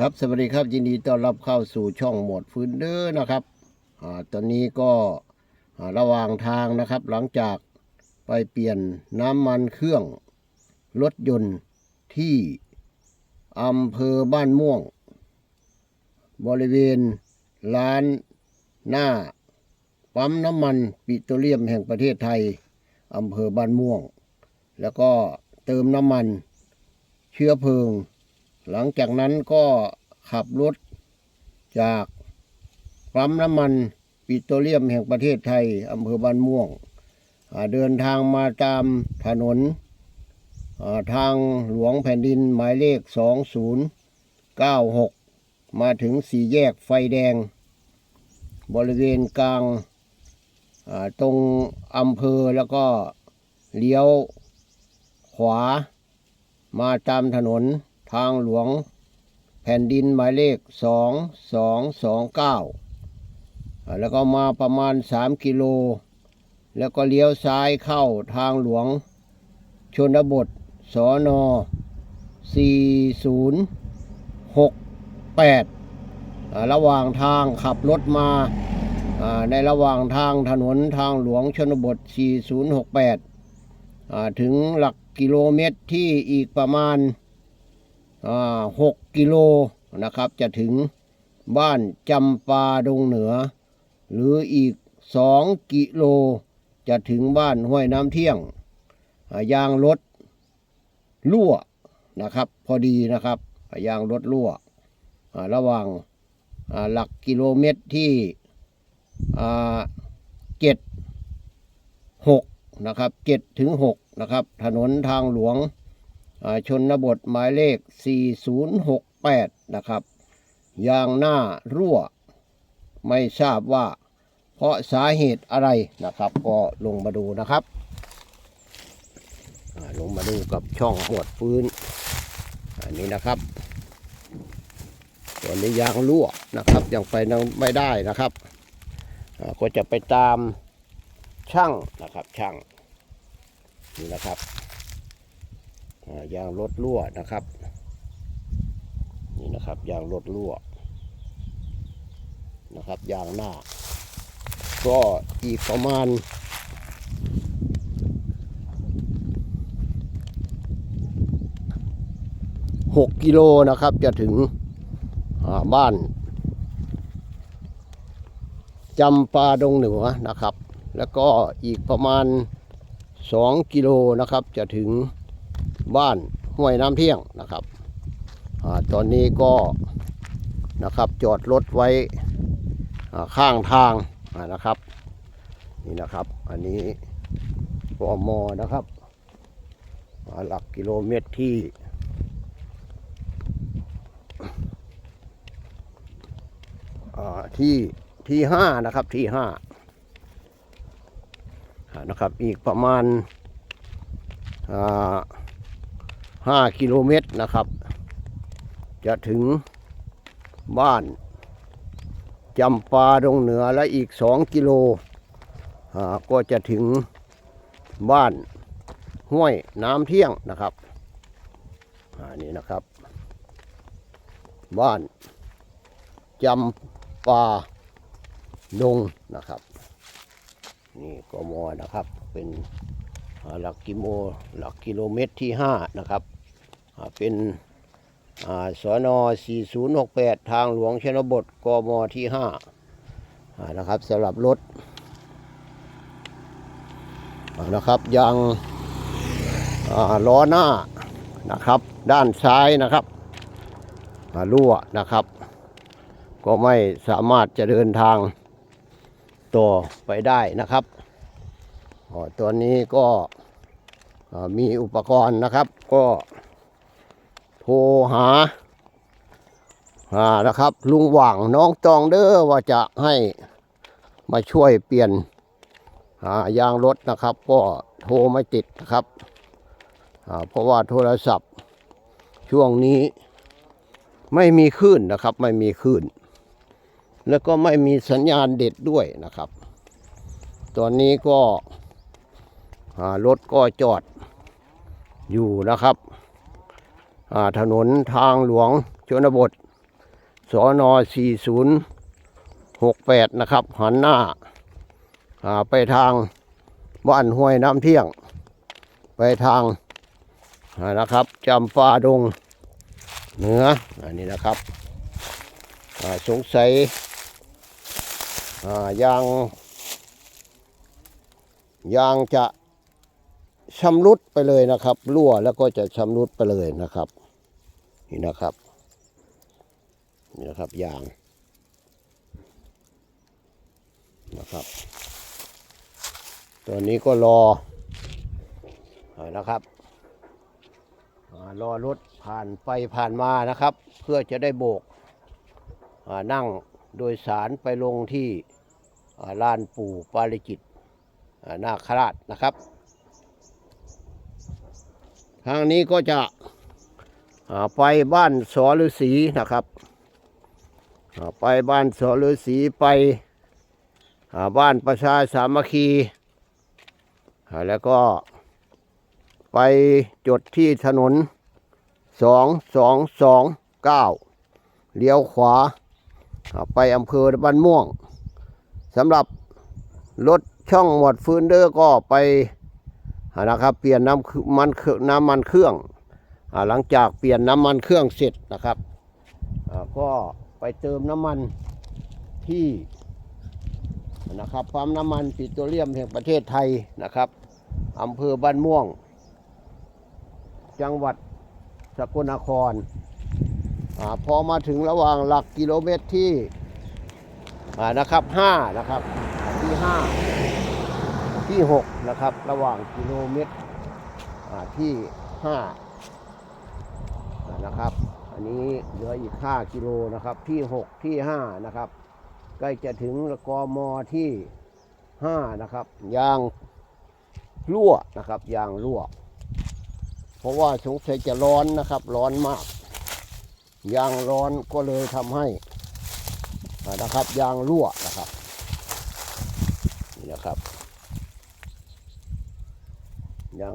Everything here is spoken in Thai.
ครับสวัสดีครับยินดีต้อนรับเข้าสู่ช่องหมวดฟื้นเด้อนะครับอ่าตอนนี้ก็อ่าระหว่างทางนะครับ หลังจากไปเปลี่ยนน้ำมันเครื่องรถยนต์ที่อำเภอบ้านม่วง บริเวณร้านหน้าปั๊มน้ำมันปิโตรเลียมแห่งประเทศไทยอำเภอบ้านม่วง แล้วก็เติมน้ำมันเชื้อเพลิง หลังจากนั้นก็ขับรถจากปั๊มน้ำมันปิโตรเลียมแห่งประเทศไทยอำเภอบ้านม่วง เดินทางมาตามถนนทางหลวงแผ่นดินหมายเลข 2096 มาถึงสี่แยกไฟแดง บริเวณกลางตรงอำเภอแล้วก็เลี้ยวขวามาตามถนน ทางหลวง แผ่นดินหมายเลขสองสองสองเก้าแล้วก็มาประมาณสามกิโล แล้วก็เลี้ยวซ้ายเข้าทางหลวง ชนบทสอนอสี่ศูนย์หกแปดระหว่างทางขับรถมาในระหว่างทางถนนทางหลวงชนบท 4068 ถึงหลักกิโลเมตรที่อีกประมาณ หกกิโลนะครับจะถึงบ้านจำปาดงเหนือ หรืออีกสองกิโลจะถึงบ้านห้วยน้ำเที่ยง ยางรถรั่วนะครับ พอดีนะครับ ยางรถรั่วระหว่างหลักกิโลเมตรที่เจ็ดหกนะครับเจ็ดถึงหกนะครับ ถนนทางหลวง ชนบทหมายเลข 4068 นะครับ ยางหน้ารั่ว ไม่ทราบว่า เพราะสาเหตุอะไรนะครับ ก็ลงมาดูนะครับ ลงมาดูกับช่องหมวดฟื้น อันนี้นะครับส่วนนี้ยางรั่วนะครับ ยังไปไม่ได้นะครับก็จะไปตามช่างนะครับช่างนี่นะครับ ยางรถรั่วนะครับ นี่นะครับยางรถรั่วนะครับยางหน้า ก็อีกประมาณหกกิโลนะครับจะถึงบ้านจำปาดงเหนือนะครับ แล้วก็อีกประมาณ 2 กิโลนะครับจะถึง บ้านห้วยน้ำเที่ยงนะครับอตอนนี้ก็นะครับจอดรถไว้ข้างทางนะครับนี่นะครับ อันนี้ปอมอนะครับหลักกิโลเมตรที่ที่ที่ห้านะครับที่ห้าอ่านะครับอีกประมาณอ่า ห้ากิโลเมตรนะครับ จะถึงบ้านจำปาดงเหนือและอีกสองกิโลก็จะถึงบ้านห้วยน้ำเที่ยงนะครับอ่านี่นะครับ บ้านจำปาดงนะครับ นี่กมนะครับเป็นหลักกิโมหลักกิโลเมตรที่ห้านะครับ เป็นอ่าสน4068 ทางหลวงชนบทกมที่ห้าอ่านะครับสำหรับรถอ่านะครับยางอ่าล้อหน้านะครับ ด้านซ้ายนะครับอ่ารั่วนะครับ ก็ไม่สามารถจะเดินทางต่อไปได้นะครับอ๋อตัวนี้ก็อ่ามีอุปกรณ์นะครับก็ โทรหาหานะครับ ลุงหว่างน้องตองเด้อว่าจะให้มาช่วยเปลี่ยนหายางรถนะครับ ก็โทรไม่ติดนะครับเพราะว่าโทรศัพท์ช่วงนี้ไม่มีคลื่นนะครับ ไม่มีคลื่น แล้วก็ไม่มีสัญญาณเด็ดด้วยนะครับ ตอนนี้ก็รถก็จอดอยู่นะครับ ถนนทางหลวงชนบทสอนอสี่ศูนย์หกแปดนะครับ หันหน้าาไปทางบ้านห้วยน้ำเที่ยง ไปทางานะครับจำปาดงเหนืออันนี้นะครับสงสัยอ่ายางยางจะ ชำรุดไปเลยนะครับ รั่วแล้วก็จะชำรุดไปเลยนะครับ นี่นะครับนี่นะครับยางนะครับตอนนี้ก็รอนะครับรอรถผ่านไปผ่านมานะครับ เพื่อจะได้โบกนั่งโดยสารไปลงที่ลานปู่ปาริจิตนาคราชนะครับ ทางนี้ก็จะไปบ้านสอฤาษีนะครับไปบ้านสอฤาษีไปบ้านประชาสามัคคีแล้วก็ไปจดที่ถนนสองสองสองเก้าเลี้ยวขวา ไปอำเภอบ้านม่วงสำหรับรถช่องหมวดฟืนเดอร์ก็ไป นะครับ เปลี่ยนน้ำมันเครื่องน้ำมันเครื่องหลังจากเปลี่ยนน้ำมันเครื่องเสร็จนะครับก็ไปเติมน้ำมันที่นะครับปั๊มน้ำมันปิโตรเลียมแห่งประเทศไทยนะครับอำเภอบ้านม่วง จังหวัดสกลนครอพอมาถึงระหว่างหลักกิโลเมตรที่นะครับห้านะครับที่ห้า ที่ 6 นะครับ ระหว่างกิโลเมตรที่5อ่านะครับ อันนี้เหลืออีก 5 กิโลนะครับที่ 6 ที่ 5 นะครับใกล้จะถึงกมที่ 5 นะครับยางรั่วนะครับยางรั่ว เพราะว่าสงสัยจะร้อนนะครับ ร้อนมาก ยางร้อนก็เลยทำให้นะครับยางรั่วนะครับ